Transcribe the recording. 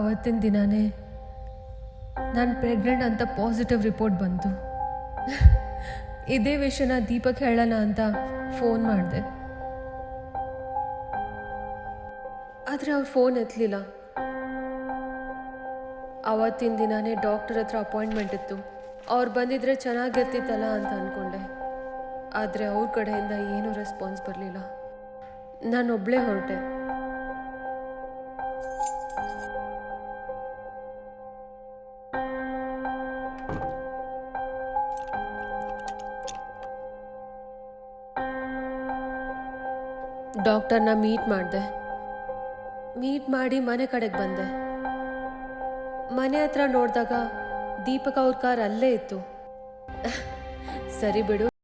ಅವತ್ತಿನ ದಿನಾನೇ ನಾನು ಪ್ರೆಗ್ನೆಂಟ್ ಅಂತ ಪಾಸಿಟಿವ್ ರಿಪೋರ್ಟ್ ಬಂತು. ಇದೇ ವಿಷಯನ ದೀಪಕ್ ಹೇಳೋಣ ಅಂತ ಫೋನ್ ಮಾಡಿದೆ. ಆದರೆ ಅವ್ರು ಫೋನ್ ಎತ್ತಲಿಲ್ಲ ಅವತ್ತಿನ ದಿನಾನೇ ಡಾಕ್ಟರ್ ಹತ್ರ ಅಪಾಯಿಂಟ್ಮೆಂಟ್ ಇತ್ತು. ಅವ್ರು ಬಂದಿದ್ರೆ ಚೆನ್ನಾಗಿರ್ತಿತ್ತಲ್ಲ ಅಂತ ಅಂದ್ಕೊಂಡೆ ಆದರೆ ಅವ್ರ ಕಡೆಯಿಂದ ಏನೂ ರೆಸ್ಪಾನ್ಸ್ ಬರಲಿಲ್ಲ. ನಾನು ಒಬ್ಬಳೇ ಹೊರಟೆ. ಡಾಕ್ಟರ್ನ ಮೀಟ್ ಮಾಡಿದೆ. ಮೀಟ್ ಮಾಡಿ ಮನೆ ಕಡೆಗೆ ಬಂದೆ. ಮನೆ ಹತ್ರ ನೋಡಿದಾಗ ದೀಪಕ್ ಅವ್ರ ಕಾರ್ ಅಲ್ಲೇ ಇತ್ತು. ಸರಿ ಬಿಡು.